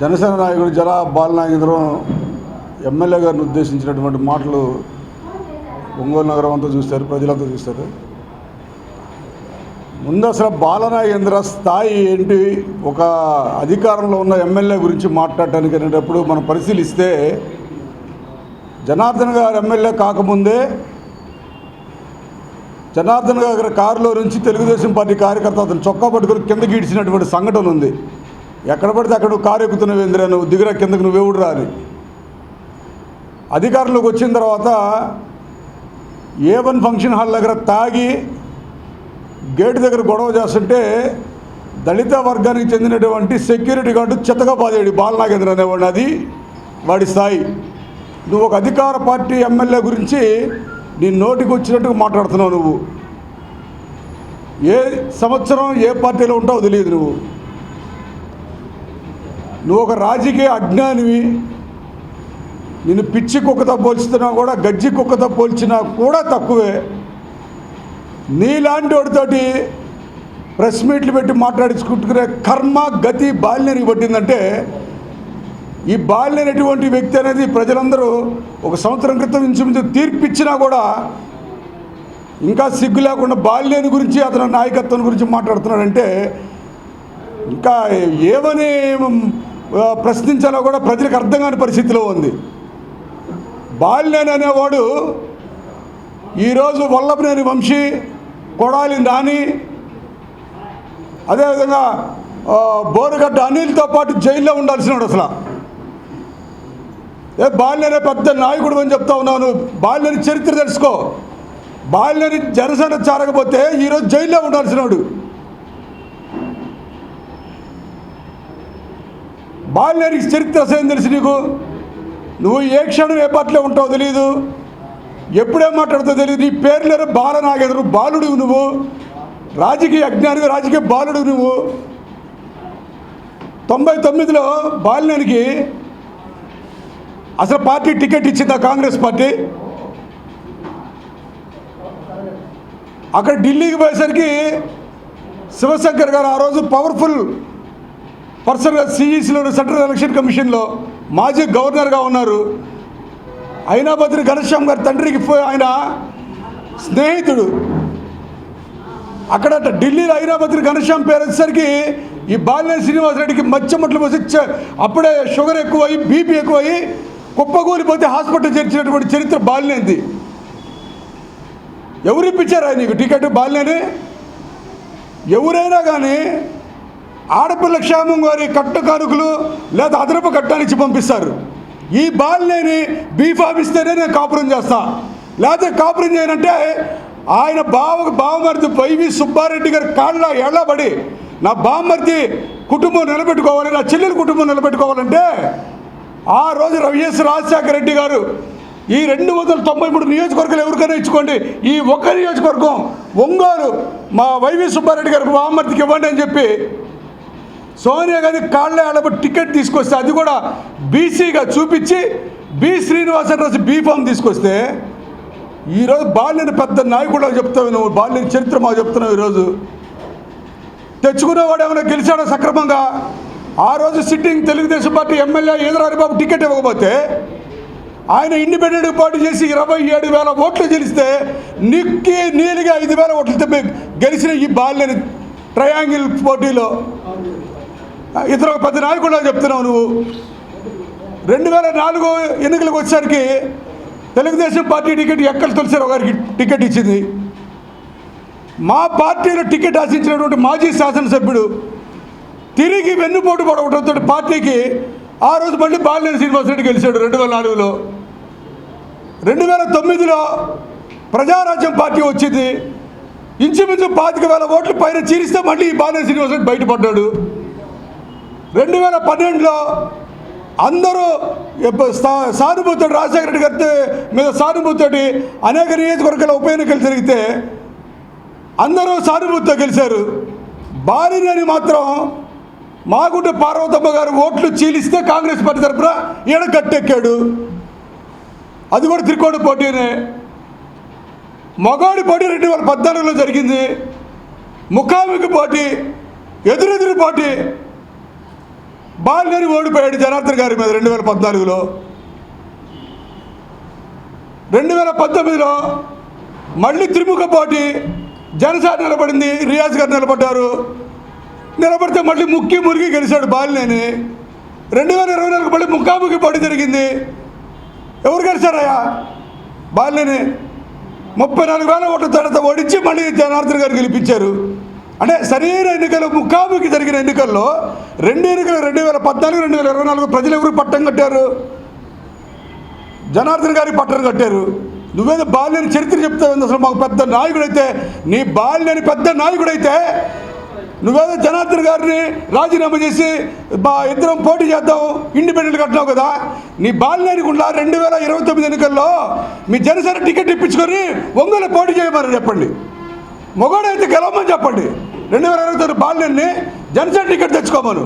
జనసేన నాయకుడు జలా బాలనాగేంద్రం ఎమ్మెల్యే గారిని ఉద్దేశించినటువంటి మాటలు ఒంగోలు నగరం అంతా చూస్తారు ప్రజలంతా చూస్తారు. ముందు అసలు బాలనాగేంద్ర స్థాయి ఏంటి? ఒక అధికారంలో ఉన్న ఎమ్మెల్యే గురించి మాట్లాడటానికి అనేటప్పుడు మనం పరిశీలిస్తే జనార్దన్ గారు ఎమ్మెల్యే కాకముందే జనార్దన్ గారి కారులో నుంచి తెలుగుదేశం పార్టీ కార్యకర్త అతను చొక్కా పట్టుకుని కింద గీడ్చినటువంటి సంఘటన ఉంది. ఎక్కడ పడితే అక్కడ నువ్వు కారు ఎక్కుతున్నావు ఎందుకు నువ్వు దిగురా కిందకు నువ్వు రా అని. అధికారంలోకి వచ్చిన తర్వాత ఏ వన్ ఫంక్షన్ హాల్ దగ్గర తాగి గేటు దగ్గర గొడవ చేస్తుంటే దళిత వర్గానికి చెందినటువంటి సెక్యూరిటీ గార్డు చెత్తగా బాధేడు బాలనాగేంద్ర అనేవాడు అది వాడి స్థాయి. నువ్వు ఒక అధికార పార్టీ ఎమ్మెల్యే గురించి నీ నోటికి వచ్చినట్టుగా మాట్లాడుతున్నావు నువ్వు. ఏ సంవత్సరం ఏ పార్టీలో ఉంటావో తెలియదు నువ్వు. నువ్వు ఒక రాజకీయ అజ్ఞానివి. నేను పిచ్చి కుక్కతో పోల్చుతున్నా కూడా గజ్జి కుక్కతో పోల్చినా కూడా తక్కువే. నీలాంటి వాడితోటి ప్రెస్ మీట్లు పెట్టి మాట్లాడించుకుంటుకునే కర్మ గతి బాల్యానికి పట్టిందంటే ఈ బాల్యనటువంటి వ్యక్తి అనేది ప్రజలందరూ ఒక సంవత్సరం క్రితం ఇంచుమించు తీర్పిచ్చినా కూడా ఇంకా సిగ్గు లేకుండా బాల్యాన్ని గురించి అతని నాయకత్వం గురించి మాట్లాడుతున్నాడంటే ఇంకా ఏమని ప్రశ్నించాలో కూడా ప్రజలకు అర్థం కాని పరిస్థితిలో ఉంది. బాలినేని అనేవాడు ఈరోజు వల్లభనేని వంశీ కొడాలి నాని అదేవిధంగా బోరుగడ్డ అనిల్తో పాటు జైల్లో ఉండాల్సినాడు అసలు. ఏ బాల్యనే పెద్ద నాయకుడు అని చెప్తా ఉన్నాను. బాల్యని చరిత్ర తెలుసుకో. బాల్యని జనసేన చారకపోతే ఈరోజు జైల్లో ఉండాల్సినాడు. బాల్యానికి చరిత్ర అసలు తెలుసు నీకు? నువ్వు ఏ క్షణం ఏ పట్ల ఉంటావో తెలియదు ఎప్పుడేం మాట్లాడుతావు తెలియదు నీ పేరు లేరు బాల నాగేంద్ర బాలుడు నువ్వు. రాజకీయ అజ్ఞానివి రాజకీయ బాలుడు నువ్వు. తొంభై తొమ్మిదిలో బాలినేనికి అసలు పార్టీ టికెట్ ఇచ్చిందా కాంగ్రెస్ పార్టీ? అక్కడ ఢిల్లీకి పోయేసరికి శివశంకర్ గారు ఆ రోజు పవర్ఫుల్ పర్సనల్గా సిఈసిలో సెంట్రల్ ఎలక్షన్ కమిషన్లో మాజీ గవర్నర్గా ఉన్నారు. అయినాబద్రి ఘనశ్యామ్ గారి తండ్రికి పోయి ఆయన స్నేహితుడు. అక్కడ ఢిల్లీలో అయినాబద్రి ఘనశ్యామ్ పేరు వచ్చేసరికి ఈ బాలినేని శ్రీనివాసరెడ్డికి మచ్చమట్లు పోసి అప్పుడే షుగర్ ఎక్కువయ్యి బీపీ ఎక్కువయ్యి కుప్పకూలిపోతే హాస్పిటల్ చేర్చినటువంటి చరిత్ర బాలినేది ఎవరు ఇప్పించారా నీకు టికెట్ బాలినేని? ఎవరైనా కానీ ఆడపిల్ల క్షేమం గారి కట్టు కానుకలు లేదా అదనపు కట్టానిచ్చి పంపిస్తారు. ఈ బాలినేని బీఫామ్ ఇస్తేనే నేను కాపురం చేస్తా. లేకపోతే కాపురం చేయనంటే ఆయన బావ బావమరిది వైవి సుబ్బారెడ్డి గారి కాళ్ళ ఎళ్ళబడి నా బావమరిది కుటుంబం నిలబెట్టుకోవాలి నా చెల్లెల కుటుంబం నిలబెట్టుకోవాలంటే ఆ రోజు రవిఎస్ రాజశేఖర రెడ్డి గారు ఈ రెండు వందల తొంభై మూడు నియోజకవర్గాలు ఎవరికైనా ఇచ్చుకోండి. ఈ ఒక్క నియోజకవర్గం ఒంగోలు మా వైవి సుబ్బారెడ్డి గారికి బావమర్తికి ఇవ్వండి అని చెప్పి సోనియా గాంధీ కాళ్ళ ఆడబడి టికెట్ తీసుకొస్తే అది కూడా బీసీగా చూపించి బి శ్రీనివాసరాజు బీఫామ్ తీసుకొస్తే ఈరోజు బాల్యని పెద్ద నాయకుడు చెప్తావు నువ్వు బాల్యని చరిత్ర మాకు చెప్తున్నావు ఈరోజు. తెచ్చుకునేవాడు ఏమైనా గెలిచాడో సక్రమంగా? ఆ రోజు సిట్టింగ్ తెలుగుదేశం పార్టీ ఎమ్మెల్యే ఈదరారి బాబు టికెట్ ఇవ్వకపోతే ఆయన ఇండిపెండెంట్ పార్టీ చేసి ఇరవై ఏడు వేల ఓట్లు గెలిస్తే నిక్కి నీలిగా ఐదు వేల ఓట్లతో గెలిచిన ఈ బాల్యని ట్రయాంగిల్ పోటీలో ఇతర ఒక పెద్ద నాయకుడు చెప్తున్నావు నువ్వు. రెండు వేల నాలుగు ఎన్నికలకు వచ్చేసరికి తెలుగుదేశం పార్టీ టికెట్ ఎక్కడ తులసిరావు గారికి టికెట్ ఇచ్చింది. మా పార్టీలో టికెట్ ఆశించినటువంటి మాజీ శాసనసభ్యుడు తిరిగి వెన్నుపోటు పడవడంతో పార్టీకి ఆ రోజు మళ్ళీ బాలినేని శ్రీనివాసరెడ్డి గెలిచాడు రెండు వేల నాలుగులో. రెండు వేల తొమ్మిదిలో ప్రజారాజ్యం పార్టీ వచ్చింది. ఇంచుమించు పాతిక వేల ఓట్లు పైన చీరిస్తే మళ్ళీ ఈ బాలినేని శ్రీనివాసరెడ్డి బయటపడ్డాడు. రెండు వేల పన్నెండులో అందరూ సానుభూతుడు రాజశేఖర రెడ్డి గారి మీద సానుభూతితోటి అనేక నియోజకవర్గాల ఉప ఎన్నికలు జరిగితే అందరూ సానుభూతితో గెలిచారు. బాలినేని మాత్రం మాగుంట పార్వతమ్మ గారు ఓట్లు చీలిస్తే కాంగ్రెస్ పార్టీ తరఫున ఈడ కట్టెక్కాడు అది కూడా త్రికోణ పోటీనే. మగాడి పోటీ రెండు వేల పద్నాలుగులో జరిగింది. ముఖాముఖి పోటీ ఎదురెదురు పోటీ బాలినేని ఓడిపోయాడు జనార్దన్ గారి మీద రెండు వేల పద్నాలుగులో. రెండు వేల పంతొమ్మిదిలో మళ్ళీ త్రిముఖ పోటీ జనసేన నిలబడింది రియాజ్ గారు నిలబడ్డారు. నిలబడితే మళ్ళీ ముక్కి మురిగి గెలిచాడు బాలినేని. రెండు వేల ఇరవై నాలుగు మళ్ళీ ముఖాముఖి పోటీ జరిగింది. ఎవరు గెలిచారయ్యా? బాలినేని. ముప్పై నాలుగు వేల ఓట్ల తేడాతో ఓడించి మళ్ళీ జనార్దన్ గారు గెలిపించారు. అంటే సరైన ఎన్నికలు ముఖాముఖి జరిగిన ఎన్నికల్లో రెండు ఎన్నికలు రెండు వేల పద్నాలుగు రెండు వేల ఇరవై నాలుగు ప్రజలు ఎవరు పట్టం కట్టారు? జనార్దన్ గారి పట్టం కట్టారు. నువ్వేదో బాల్యని చరిత్ర చెప్తావు అసలు మాకు పెద్ద నాయకుడైతే నీ బాల్యని పెద్ద నాయకుడైతే నువ్వేదో జనార్దన్ గారిని రాజీనామా చేసి మా ఇద్దరం పోటీ చేద్దాం ఇండిపెండెంట్ కట్టినావు కదా. నీ బాల్యానికుండా రెండు వేల ఇరవై తొమ్మిది ఎన్నికల్లో మీ జనసేన టికెట్ ఇప్పించుకొని ఒంగోలు పోటీ చేయమని చెప్పండి. మొగోడైతే గెలవమని చెప్పండి. రెండు వేల ఇరవై తొమ్మిది బాల్యాన్ని జనసేన టికెట్ తెచ్చుకోమను.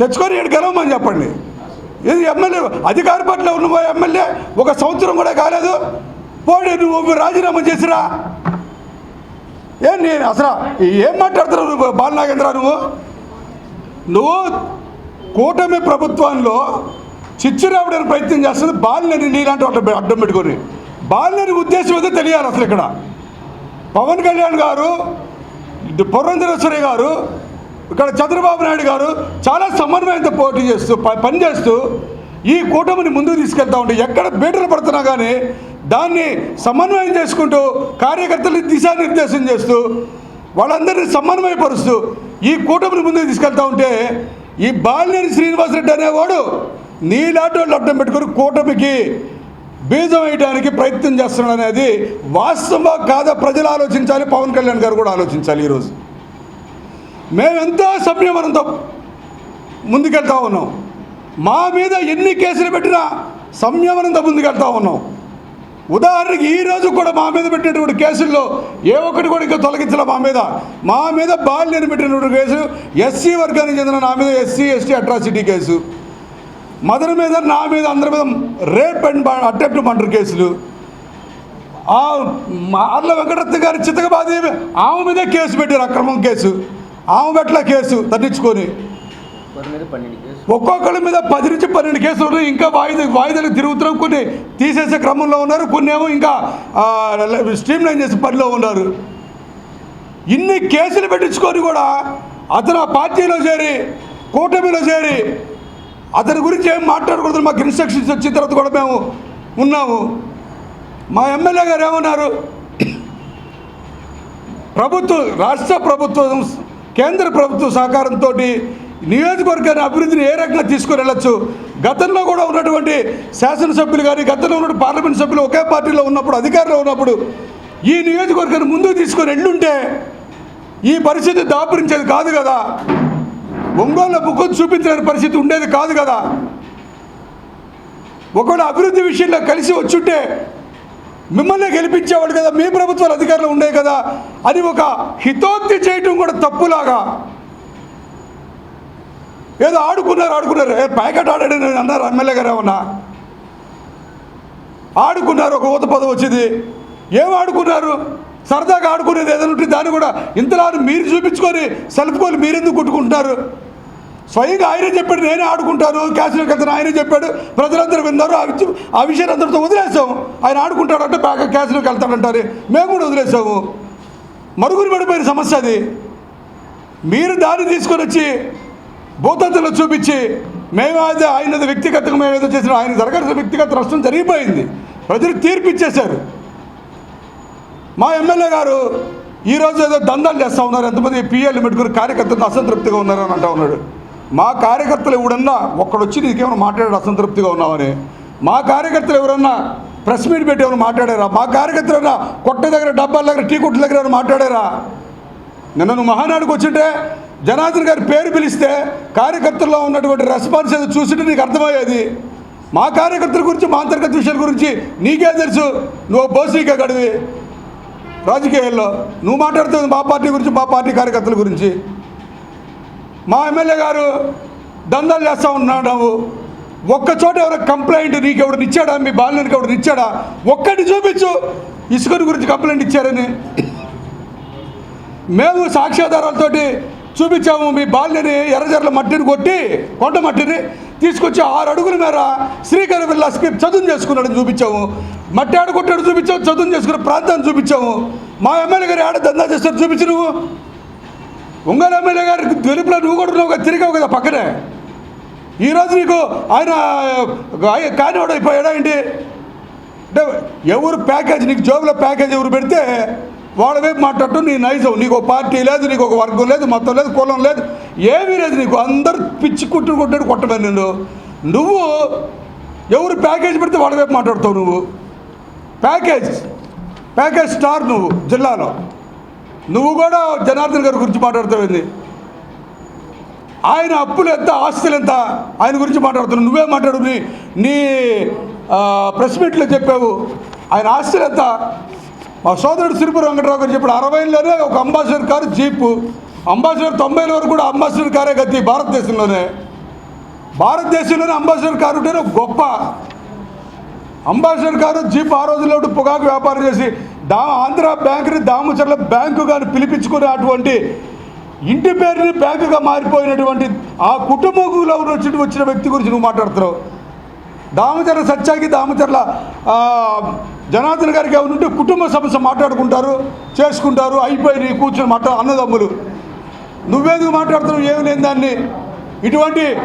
తెచ్చుకొని ఇక్కడ గెలవమని చెప్పండి. ఇది ఎమ్మెల్యే అధికార పార్టీలో ఉన్న ఎమ్మెల్యే ఒక సంవత్సరం కూడా కాలేదు. పోటీ నువ్వు రాజీనామా చేసిరా? ఏం నేను అసలు ఏం మాట్లాడుతున్నావు నువ్వు బాలనాగేంద్ర నువ్వు? నువ్వు కూటమి ప్రభుత్వంలో చిచ్చురావడానికి ప్రయత్నం చేస్తుంది బాలినేని నీలాంటి వాళ్ళ అడ్డం పెట్టుకొని. బాలినేని ఉద్దేశం ఏదో తెలియాలి అసలు ఇక్కడ. పవన్ కళ్యాణ్ గారు పురంధరేశ్వరి గారు ఇక్కడ చంద్రబాబు నాయుడు గారు చాలా సమన్వయంతో పోటీ చేస్తూ ప- పనిచేస్తూ ఈ కూటమిని ముందుకు తీసుకెళ్తా ఉంటే ఎక్కడ బీటలు పడుతున్నా కానీ దాన్ని సమన్వయం చేసుకుంటూ కార్యకర్తలు దిశానిర్దేశం చేస్తూ వాళ్ళందరినీ సమన్వయపరుస్తూ ఈ కూటమిని ముందుకు తీసుకెళ్తా ఉంటే ఈ బాలినేని శ్రీనివాసరెడ్డి అనేవాడు నీలాంటి వాళ్ళు అడ్డం పెట్టుకుని కూటమికి బీజం వేయడానికి ప్రయత్నం చేస్తున్నాడు అనేది వాస్తవం కాదా? ప్రజలు ఆలోచించాలి పవన్ కళ్యాణ్ గారు కూడా ఆలోచించాలి ఈరోజు. మేమెంతో సంయమనంతో ముందుకెళ్తా ఉన్నాం. మా మీద ఎన్ని కేసులు పెట్టినా సంయమనంతో ముందుకెళ్తా ఉన్నాం. ఉదాహరణకి ఈ రోజు కూడా మా మీద పెట్టినటువంటి కేసుల్లో ఏ ఒక్కటి కూడా ఇంకా తొలగించలే మా మీద. మా మీద బాల్యం పెట్టినటువంటి కేసు ఎస్సీ వర్గానికి చెందిన నా మీద SC ST atrocity case. Mother మీద నా మీద అందరి మీద రేప్ అండ్ అటెంప్ట్ మర్డర్ కేసులు. అల్ల అర్ల వెంకటరత్న గారి చితకబాది ఆమె మీదే కేసు పెట్టారు అక్రమం కేసు. ఆమె పెట్ల కేసు తగ్గించుకొని మీద ఒక్కొక్కరి మీద పది నుంచి పన్నెండు కేసులు ఉన్నాయి ఇంకా వాయిదా వాయిదాలు తిరుగుతున్నాం. కొన్ని తీసేసే క్రమంలో ఉన్నారు కొన్ని ఏమో ఇంకా స్ట్రీమ్ లైన్ చేసే పనిలో ఉన్నారు. ఇన్ని కేసులు పెట్టించుకొని కూడా అతను ఆ పార్టీలో చేరి కూటమిలో చేరి అతని గురించి ఏం మాట్లాడకూడదు. మాకు ఇన్స్ట్రక్షన్స్ వచ్చిన తర్వాత కూడా మేము ఉన్నాము. మా ఎమ్మెల్యే గారు ఏమన్నారు? ప్రభుత్వం రాష్ట్ర ప్రభుత్వం కేంద్ర ప్రభుత్వ సహకారంతో నియోజకవర్గాన్ని అభివృద్ధిని ఏ రకంగా తీసుకుని వెళ్ళొచ్చు? గతంలో కూడా ఉన్నటువంటి శాసనసభ్యులు కానీ గతంలో ఉన్న పార్లమెంట్ సభ్యులు ఒకే పార్టీలో ఉన్నప్పుడు అధికారంలో ఉన్నప్పుడు ఈ నియోజకవర్గాన్ని ముందుకు తీసుకొని వెళ్ళుంటే ఈ పరిస్థితి దాపురించేది కాదు కదా. ఒంగోలు ముఖం చూపించలేని పరిస్థితి ఉండేది కాదు కదా. ఒకవేళ అభివృద్ధి విషయంలో కలిసి వచ్చుంటే మిమ్మల్ని గెలిపించేవాడు కదా మీ ప్రభుత్వాలు అధికారులు ఉండే కదా అని ఒక హితోక్తి చేయటం కూడా తప్పులాగా. ఏదో ఆడుకున్నారు ఆడుకున్నారు. ప్యాకెట్ ఆడాడు అన్నారు ఎమ్మెల్యే గారు ఏమన్నా? ఆడుకున్నారు ఒక ఊత పదవి వచ్చింది. ఏం ఆడుకున్నారు? సరదాగా ఆడుకునేది ఏదైనా ఉంటే దాన్ని కూడా ఇంతలా మీరు చూపించుకొని సెల్ఫ్ మీరెందుకు కొట్టుకుంటున్నారు? స్వయంగా ఆయనే చెప్పాడు నేనే ఆడుకుంటాను క్యాసిలోకి వెళ్తాను ఆయనే చెప్పాడు ప్రజలందరూ విన్నారు ఆ విషయం విషయాన్ని అందరితో వదిలేసాము ఆయన ఆడుకుంటాడంటే బాగా క్యాసిలోకి వెళ్తాడంటారు. మేము కూడా వదిలేసాము మరుగురు పడిపోయిన సమస్య అది. మీరు దాన్ని తీసుకొని వచ్చి భూతత్తులో చూపించి మేమేదో ఆయనది వ్యక్తిగతంగా మేము ఏదో చేసిన ఆయన జరగాల్సిన వ్యక్తిగత నష్టం జరిగిపోయింది. ప్రజలు తీర్పు ఇచ్చేశారు. మా ఎమ్మెల్యే గారు ఈరోజు ఏదో దందాలు చేస్తూ ఉన్నారు. ఎంతమంది పిఎల్ని పెట్టుకుని కార్యకర్తలు అసంతృప్తిగా ఉన్నారు అని అంటా ఉన్నాడు. మా కార్యకర్తలు ఎవడన్నా ఒక్కడొచ్చి నీకేమైనా మాట్లాడాడు అసంతృప్తిగా ఉన్నామని మా కార్యకర్తలు ఎవరన్నా ప్రెస్ మీట్ పెట్టి ఎవరు మాట్లాడారా? మా కార్యకర్తలు ఎవరైనా కొట్ట దగ్గర డబ్బాల దగ్గర టీ కొట్ల దగ్గర ఎవరు మాట్లాడారా? నిన్న నువ్వు మహానాడుకు వచ్చింటే జనార్దన్ గారి పేరు పిలిస్తే కార్యకర్తల్లో ఉన్నటువంటి రెస్పాన్స్ ఏదో చూసింటే నీకు అర్థమయ్యేది. మా కార్యకర్తల గురించి మా అంతర్గత విషయాల గురించి నీకే తెలుసు. నువ్వు బోసీకే గడివి. రాజకీయాల్లో నువ్వు మాట్లాడుతుంది మా పార్టీ గురించి మా పార్టీ కార్యకర్తల గురించి. మా ఎమ్మెల్యే గారు దందాలు చేస్తూ ఉన్నాడు ఒక్క చోట ఎవరో కంప్లైంట్ నీకు ఎవడు ఇచ్చాడా మీ బాలినకి ఎవడు ఇచ్చాడా ఒక్కటి చూపించు. ఇసుకని గురించి కంప్లైంట్ ఇచ్చారని. మేము సాక్ష్యాధారాలతోటి చూపించాము మీ బాల్యని ఎర్రజర్ల మట్టిని కొట్టి కొండ మట్టిని తీసుకొచ్చి ఆరు అడుగుల మేర శ్రీకర విల్లాస్కి చదువు చేసుకున్నాడని చూపించాము. మట్టి ఆడుకుంటాడు చూపించావు చదువు చేసుకున్న ప్రాంతాన్ని చూపించావు. మా ఎమ్మెల్యే గారు ఆడ దందా చేస్తారు చూపించు నువ్వు. ఉంగళ ఎమ్మెల్యే గారి గెలుపులో నువ్వు కూడా నువ్వు తిరిగావు కదా పక్కనే. ఈరోజు నీకు ఆయన కానివాడు అయిపోయాడా ఏంటి? అంటే ఎవరు ప్యాకేజ్ నీకు జోబులో ప్యాకేజ్ ఎవరు పెడితే వాళ్ళ వైపు మాట్లాడటం నీ నైజం. నీకు ఒక పార్టీ లేదు నీకు ఒక వర్గం లేదు మొత్తం లేదు కులం లేదు ఏమీ లేదు నీకు. అందరు పిచ్చి కుట్టు కొట్టాడు కొట్టమని నేను నువ్వు ఎవరు ప్యాకేజ్ పెడితే వాళ్ళ వైపు మాట్లాడతావు నువ్వు? ప్యాకేజ్ ప్యాకేజ్ స్టార్ నువ్వు జిల్లాలో. నువ్వు కూడా జనార్దన్ గారి గురించి మాట్లాడుతావు ఆయన అప్పులు ఎంత ఆస్తులు ఎంత ఆయన గురించి మాట్లాడుతున్నావు. నువ్వే మాట్లాడు నీ నీ ప్రెస్ మీట్లో చెప్పావు. ఆయన ఆస్తులు ఎంత? మా సోదరుడు సిరిపురం వెంకటరావు గారు చెప్పాడు అరవైలోనే ఒక అంబాసిడర్ కారు జీపు. అంబాసిడర్ తొంభైల వరకు కూడా అంబాసిడర్ కారే గతి భారతదేశంలోనే. భారతదేశంలోనే అంబాసిడర్ కారు ఉంటేనే గొప్ప అంబాసిడర్ గారు జీప్ ఆ రోజుల్లో పొగాకు వ్యాపారం చేసి దా ఆంధ్ర బ్యాంకుని దామచర్ల బ్యాంకు గారు పిలిపించుకునే అటువంటి ఇంటి పేరుని బ్యాంకుగా మారిపోయినటువంటి ఆ కుటుంబంలో వచ్చి వచ్చిన వ్యక్తి గురించి నువ్వు మాట్లాడుతున్నావు. దామచర్ల సత్యాకి దామచర్ల జనార్దన్ గారికి ఏమైనా ఉంటే కుటుంబ సమస్య మాట్లాడుకుంటారు చేసుకుంటారు అయిపోయి కూర్చొని మాట్లా అన్నదమ్ములు. నువ్వేందుకు మాట్లాడుతున్నావు? ఏమి లేని దాన్ని. ఇటువంటి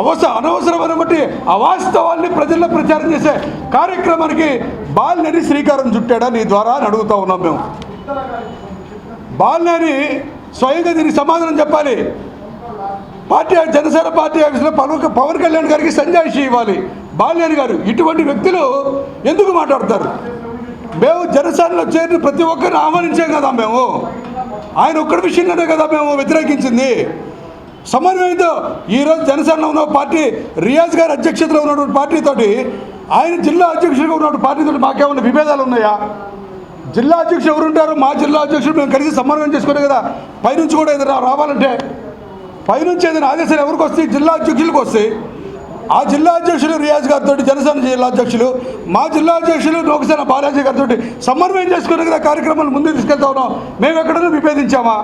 అవస అనవసరమైన బట్టి అవాస్తవాల్ని ప్రజల్లో ప్రచారం చేసే కార్యక్రమానికి బాలినేని శ్రీకారం చుట్టాడా నీ ద్వారా అని అడుగుతా ఉన్నాం మేము. బాలినేని స్వయంగా దీనికి సమాధానం చెప్పాలి. పార్టీ జనసేన పార్టీ ఆఫీసులో పవన్ పవన్ కళ్యాణ్ గారికి సంజాయిషి ఇవ్వాలి. బాలినేని గారు ఇటువంటి వ్యక్తులు ఎందుకు మాట్లాడతారు? మేము జనసేనలో చేరిన ప్రతి ఒక్కరిని ఆహ్వానించాం కదా మేము. ఆయన ఒక్కడి విషయంలోనే కదా మేము వ్యతిరేకించింది. సమన్వయంతో ఈరోజు జనసేనలో ఉన్న పార్టీ రియాజ్ గారి అధ్యక్షతలో ఉన్నటువంటి పార్టీతోటి ఆయన జిల్లా అధ్యక్షుడిగా ఉన్నటువంటి పార్టీతో మాకేమైనా విభేదాలు ఉన్నాయా? జిల్లా అధ్యక్షుడు ఎవరుంటారు? మా జిల్లా అధ్యక్షుడు మేము కలిసి సమన్వయం చేసుకునే కదా పైనుంచి కూడా ఏదైనా రావాలంటే? పైనుంచి ఏదైనా ఆదేశాలు ఎవరికి వస్తాయి? జిల్లా అధ్యక్షులకు వస్తాయి. ఆ జిల్లా అధ్యక్షులు రియాజ్ గారితో జనసేన జిల్లా అధ్యక్షులు మా జిల్లా అధ్యక్షులు లోకసేన బాలాజీ గారితో సమన్వయం చేసుకునే కదా కార్యక్రమాలు ముందుకు తీసుకెళ్తా ఉన్నాం. మేము ఎక్కడైనా విభేదించామా?